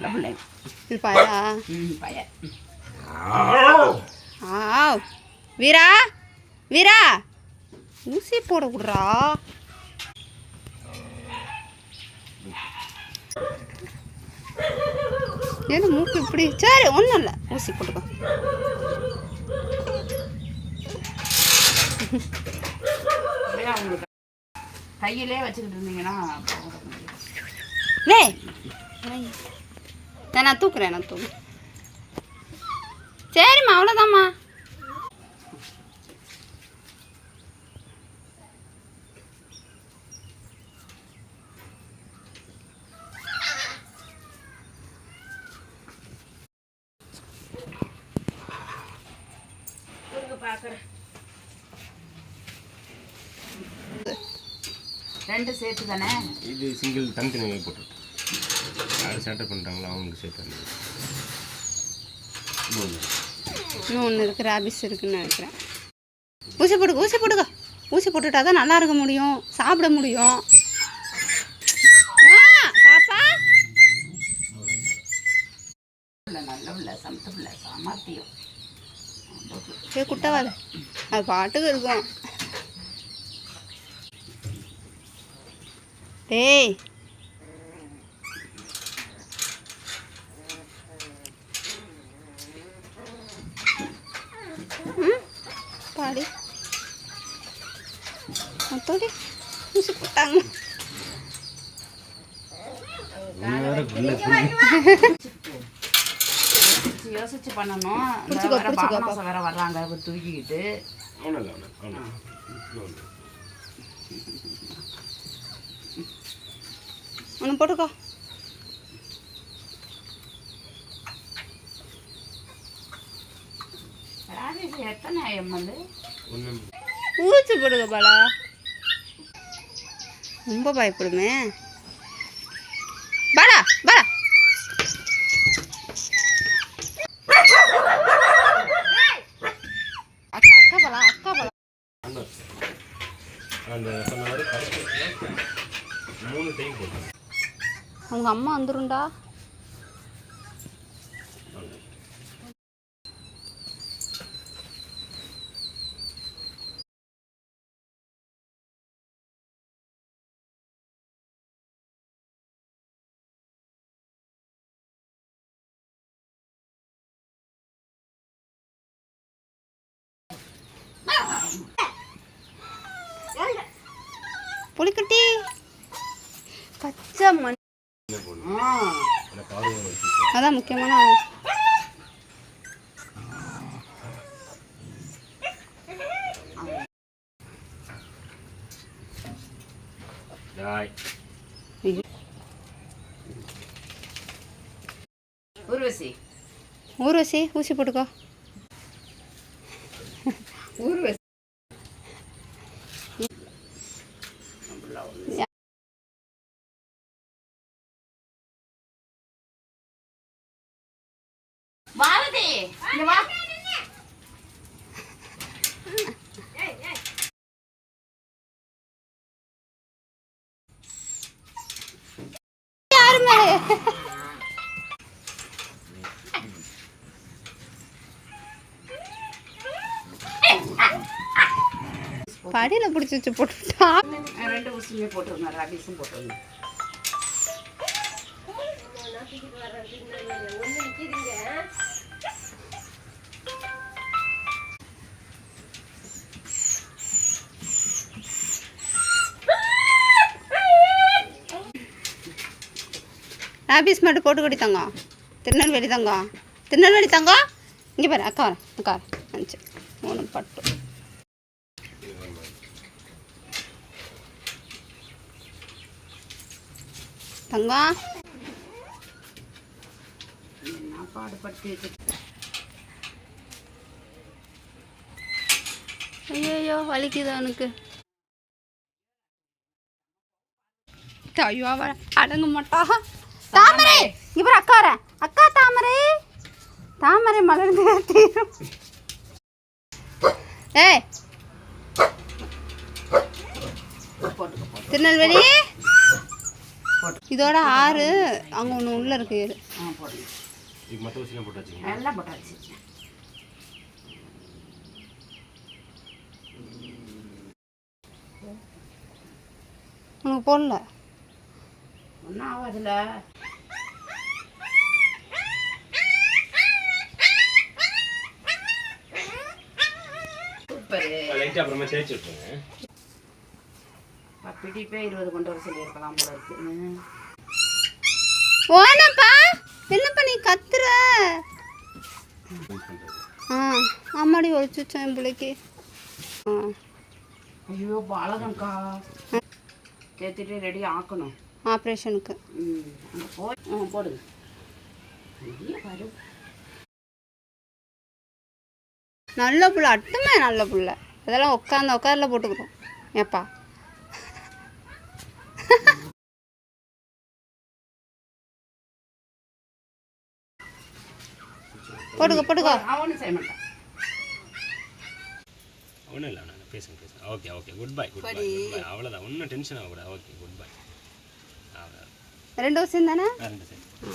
நல்ல பிள்ளை. இது பாயா ம் பையன் ஆவ். வீரா வீரா. ஊசி போட விட்றா ஏன்னா மூக்கு இப்படி? சரி ஒன்றும் இல்லை. ஊசி போட்டுக்கோ. கையிலே வச்சுக்கிட்டு இருந்தீங்கன்னா நான் தூக்குறேன் நான் தூக்குறேன் சரிம்மா அவ்வளோதாம்மா ரெண்டு சேர்த்து தானே? இது சிங்கிள் தனித்தனி போட்டுருக்கு. யார் சேட்டை பண்ணுறாங்களோ அவங்களுக்கு இன்னும் ஒன்று இருக்குது ராபிஸ் இருக்குன்னு நினைக்கிறேன். ஊசி போட்டுக்க ஊசி போட்டுக்க ஊசி போட்டுட்டா தான் நல்லா இருக்க முடியும் சாப்பிட முடியும். ஆ, பாப்பா. சரி குட்டவாத அது பாட்டுக்கு இருக்கும். டேய் ம், பாடி போட்டாங்க வேறு பிள்ளை யோசிச்சு பண்ணணும். வேற வர்றாங்க தூக்கிக்கிட்டு. ஒன்று போட்டுக்கோ. ராஜேஷ் எத்தனை எம்எல் ஒன்று ஊசி போடுங்க பாலா. ரொம்ப பயப்படுமே. பாலா பாலா அக்கா அக்கா பாலா அக்கா பாலா அந்த சொன்ன மாதிரி கடைசி மூணு டைம் போட்டேன் அவங்க அம்மா வந்துருண்டா புலிக்குட்டி. பச்சை மண். அதான் முக்கியமான ஊர்வசி. ஊர்வசி ஊசி போட்டுக்கோ. ஊர்வசி. பாரதி இங்க வா. யாருமே? படியில் பிடிச்சி வச்சு போட்டுட்டா? ரெண்டு ஊசியுமே போட்டிருந்தேன். ராபிஸும் போட்டிருந்தேன். ஆஃபீஸ் மட்டும் போட்டு கொடி தங்கம். திருநெல்வேலி தங்கம். திருநெல்வேலி தங்கம்? இங்கே பாரு அக்கா வரேன் அக்கா வரேன் நினச்சி மூணு பட்டு. தங்கம்? ஐயோ வலிக்குது அவனுக்கு. ஐயோ அவ அடங்க மாட்டா. தாமரை! இவர் அக்கா வரேன் அக்கா தாமரை! தாமரை மலர்ந்து தீரும். ஏய்! திருநெல்வேலி! இதோட ஆறு அங்கே ஒன்று உள்ளே இருக்கு உனக்கு போடல? ஒன்றும் ஆகாதுல்ல சூப்பரு. அப்புறமா விட்டுருங்க பிடிப்பே இருபது கொண்டு வர சொல்லியிருக்கலாம் போல இருக்கு. ஓனப்பா என்னப்பா நீ கத்துற? ஆ ஆமாடி ஒழிச்சு வச்சேன் என் பிள்ளைக்கு. ஆ. ஐயோ அழகம்க்கா தேத்திட்டு ரெடி ஆக்கணும். ஆப்ரேஷனுக்கு ம் போய் போடுங்க நல்ல புள்ள அட்டுமே நல்ல புள்ள. அதெல்லாம் உட்காந்து உட்காரில் போட்டுக்கிறோம். ஏப்பா. போட்டுக்க போட்டுக்கோ. அவனும் செய்ய மாட்டான். ஒன்றும் இல்லை ஒன்றும் பேசுங்க பேசுங்க. Okay okay good bye good bye அவ்வளோதான் ஒன்றும் டென்ஷன் ஆகக்கூடாது. ஓகே குட் பை ரெண்டு வருஷம் தானே? ரெண்டு ஆ.